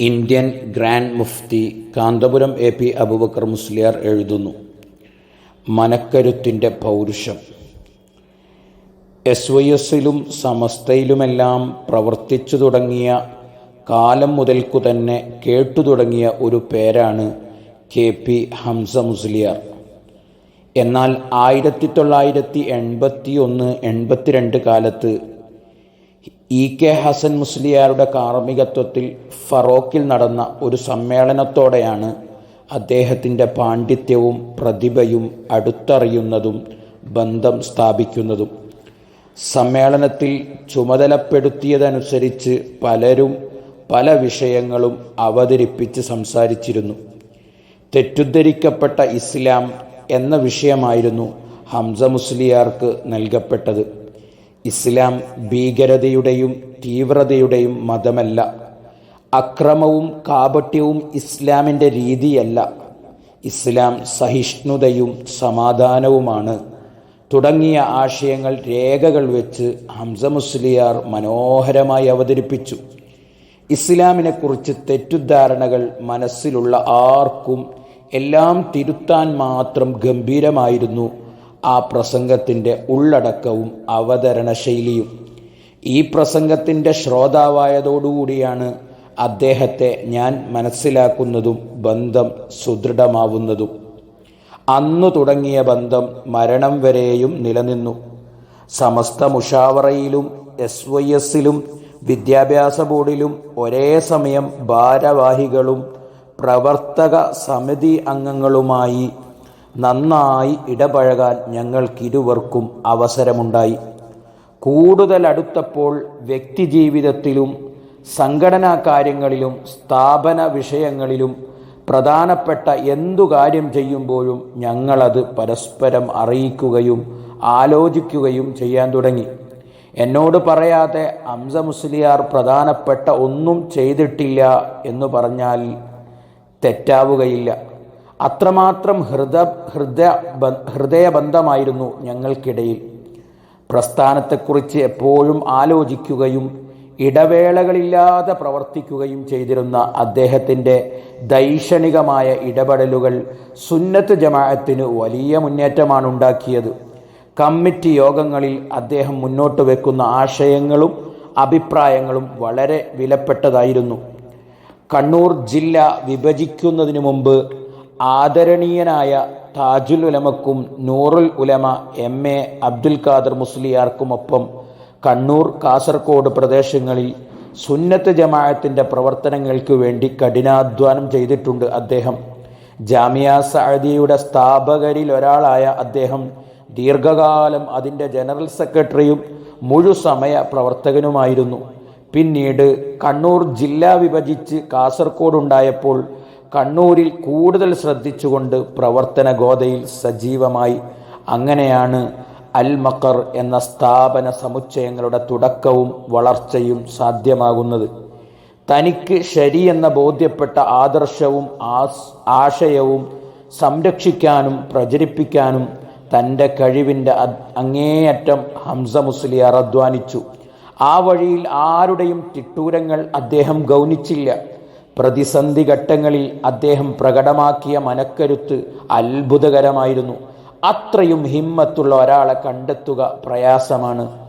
Indian grand മുഫ്തി Kanthapuram A P Abubakar Musliyar എഴുതുന്നു. മനക്കരുത്തിന്റെ പൗരുഷം. എസ് വൈ എസിലും സമസ്തയിലുമെല്ലാം പ്രവർത്തിച്ചു തുടങ്ങിയ കാലം മുതൽക്കു തന്നെ കേട്ടു തുടങ്ങിയ ഒരു പേരാണ് കെ പി ഹംസ മുസ്ലിയാർ. എന്നാൽ ആയിരത്തി തൊള്ളായിരത്തി എൺപത്തി ഒന്ന് എൺപത്തിരണ്ട് കാലത്ത് ഇ കെ ഹസൻ മുസ്ലിയാരുടെ കാർമ്മികത്വത്തിൽ ഫറോക്കിൽ നടന്ന ഒരു സമ്മേളനത്തോടെയാണ് അദ്ദേഹത്തിന്റെ പാണ്ഡിത്യവും പ്രതിഭയും അടുത്തറിയുന്നതും ബന്ധം സ്ഥാപിക്കുന്നതും. സമ്മേളനത്തിൽ ചുമതലപ്പെടുത്തിയതനുസരിച്ച് പലരും പല വിഷയങ്ങളും അവതരിപ്പിച്ച് സംസാരിച്ചിരുന്നു. തെറ്റുദ്ധരിക്കപ്പെട്ട ഇസ്ലാം എന്ന വിഷയമായിരുന്നു ഹംസ മുസ്ലിയാർക്ക് നൽകപ്പെട്ടത്. ഇസ്ലാം ഭീകരതയുടെയും തീവ്രതയുടെയും മതമല്ല. അക്രമവും കാപട്യവും ഇസ്ലാമിന്റെ രീതിയല്ല. ഇസ്ലാം സഹിഷ്ണുതയും സമാധാനവുമാണ്. തുടങ്ങിയ ആശയങ്ങൾ രേഖകൾ വെച്ച് ഹംസ മുസ്ലിയാർ മനോഹരമായി അവതരിപ്പിച്ചു. ഇസ്ലാമിനെക്കുറിച്ച് തെറ്റുദ്ധാരണകൾ മനസ്സിലുള്ള ആർക്കും എല്ലാം തിരുത്താൻ മാത്രം ഗംഭീരമായിരുന്നു. ആ പ്രസംഗത്തിന്റെ ഉള്ളടക്കവും അവതരണ ശൈലിയും ഈ പ്രസംഗത്തിന്റെ ശ്രോതാവായതോടുകൂടിയാണ് അദ്ദേഹത്തെ ഞാൻ മനസ്സിലാക്കുന്നതും ബന്ധം സുദൃഢമാവുന്നതും. അന്നു തുടങ്ങിയ ബന്ധം മരണം വരെയും നിലനിന്നു. സമസ്ത മുഷാവറയിലും എസ് വൈ എസിലും വിദ്യാഭ്യാസ ബോർഡിലും ഒരേ സമയം ഭാരവാഹികളും പ്രവർത്തക സമിതി അംഗങ്ങളുമായി നന്നായി ഇടപഴകാൻ ഞങ്ങൾക്കിരുവർക്കും അവസരമുണ്ടായി. കൂടുതൽ അടുത്തപ്പോൾ വ്യക്തിജീവിതത്തിലും സംഘടനാ കാര്യങ്ങളിലും സ്ഥാപന വിഷയങ്ങളിലും പ്രധാനപ്പെട്ട എന്തു കാര്യം ചെയ്യുമ്പോഴും ഞങ്ങളത് പരസ്പരം അറിയിക്കുകയും ആലോചിക്കുകയും ചെയ്യാൻ തുടങ്ങി. എന്നോട് പറയാതെ അംസ മുസ്ലിയാർ പ്രധാനപ്പെട്ട ഒന്നും ചെയ്തിട്ടില്ല എന്ന് പറഞ്ഞാൽ തെറ്റാവുകയില്ല. അത്രമാത്രം ഹൃദ ഹൃദയ ഹൃദയബന്ധമായിരുന്നു ഞങ്ങൾക്കിടയിൽ. പ്രസ്ഥാനത്തെക്കുറിച്ച് എപ്പോഴും ആലോചിക്കുകയും ഇടവേളകളില്ലാതെ പ്രവർത്തിക്കുകയും ചെയ്തിരുന്ന അദ്ദേഹത്തിന്റെ ദൈക്ഷണികമായ ഇടപെടലുകൾ സുന്നത്ത് ജമാഅത്തിന് വലിയ മുന്നേറ്റമാണ് ഉണ്ടാക്കിയത്. കമ്മിറ്റി യോഗങ്ങളിൽ അദ്ദേഹം മുന്നോട്ട് വെക്കുന്ന ആശയങ്ങളും അഭിപ്രായങ്ങളും വളരെ വിലപ്പെട്ടതായിരുന്നു. കണ്ണൂർ ജില്ല വിഭജിക്കുന്നതിന് മുമ്പ് ആദരണീയനായ താജുൽ ഉലമക്കും നൂറുൽ ഉലമ എം എ അബ്ദുൽ ഖാദർ മുസ്ലിയാർക്കുമൊപ്പം കണ്ണൂർ കാസർഗോഡ് പ്രദേശങ്ങളിൽ സുന്നത്ത് ജമാഅത്തിന്റെ പ്രവർത്തനങ്ങൾക്ക് വേണ്ടി കഠിനാധ്വാനം ചെയ്തിട്ടുണ്ട് അദ്ദേഹം. ജാമിയ സഅദിയുടെ സ്ഥാപകരിൽ ഒരാളായ അദ്ദേഹം ദീർഘകാലം അതിന്റെ ജനറൽ സെക്രട്ടറിയും മുഴുസമയ പ്രവർത്തകനുമായിരുന്നു. പിന്നീട് കണ്ണൂർ ജില്ല വിഭജിച്ച് കാസർഗോഡ് ഉണ്ടായപ്പോൾ കണ്ണൂരിൽ കൂടുതൽ ശ്രദ്ധിച്ചുകൊണ്ട് പ്രവർത്തന ഗോതയിൽ സജീവമായി അങ്ങനെയാണ് അൽ മക്കർ എന്ന സ്ഥാപന സമുച്ചയങ്ങളുടെ തുടക്കവും വളർച്ചയും സാധ്യമാകുന്നത്. തനിക്ക് ശരിയെന്ന ബോധ്യപ്പെട്ട ആദർശവും ആശയവും സംരക്ഷിക്കാനും പ്രചരിപ്പിക്കാനും തന്റെ കഴിവിന്റെ അങ്ങേയറ്റം ഹംസ മുസ്ലിയാർ അധ്വാനിച്ചു. ആ വഴിയിൽ ആരുടെയും തിട്ടൂരങ്ങൾ അദ്ദേഹം ഗൗനിച്ചില്ല. പ്രതിസന്ധി ഘട്ടങ്ങളിൽ അദ്ദേഹം പ്രകടമാക്കിയ മനക്കരുത്ത് അത്ഭുതകരമായിരുന്നു. അത്രയും ഹിമ്മത്തുള്ള ഒരാളെ കണ്ടെത്തുക പ്രയാസമാണ്.